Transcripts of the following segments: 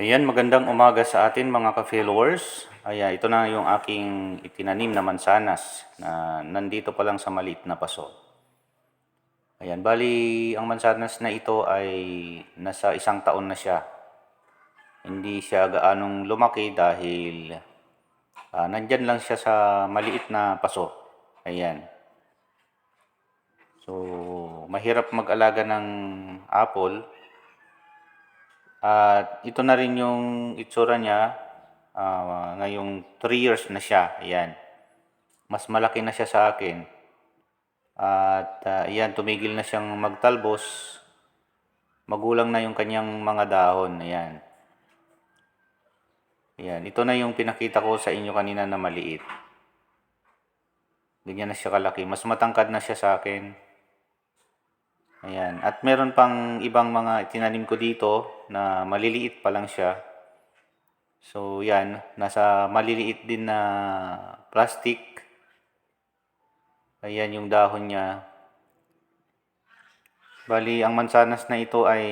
Ayan, magandang umaga sa atin mga ka-followers. Ayan, ito na yung aking itinanim na mansanas na nandito pa lang sa maliit na paso. Ayan, bali ang mansanas na ito ay nasa isang taon na siya. Hindi siya gaanong lumaki dahil ah, nandyan lang siya sa maliit na paso. Ayan. So, mahirap mag-alaga ng apple at ito na rin yung itsura niya. ah, ngayong 3 years na siya. Ayan. Mas malaki na siya sa akin. At ah, ayan, tumigil na siyang magtalbos. Magulang na yung kanyang mga dahon. Ayan. Ayan. Ito na yung pinakita ko sa inyo kanina na maliit. Ganyan na siya kalaki. Mas matangkad na siya sa akin. Ayan. At meron pang ibang mga tinanim ko dito na maliliit pa lang siya. So, yan. Nasa maliliit din na plastic. Ayan yung dahon niya. Bali, ang mansanas na ito ay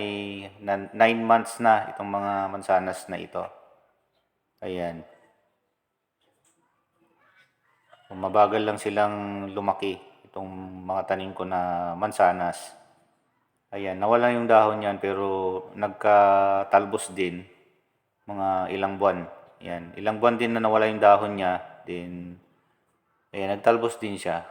9 months na itong mga mansanas na ito. Ayan. Mabagal lang silang lumaki itong mga tanim ko na mansanas. Ayan, nawala yung dahon niyan pero nagkatalbos din mga ilang buwan. Ayan, ilang buwan din na nawala yung dahon niya. Then, ayan, nagtalbos din siya.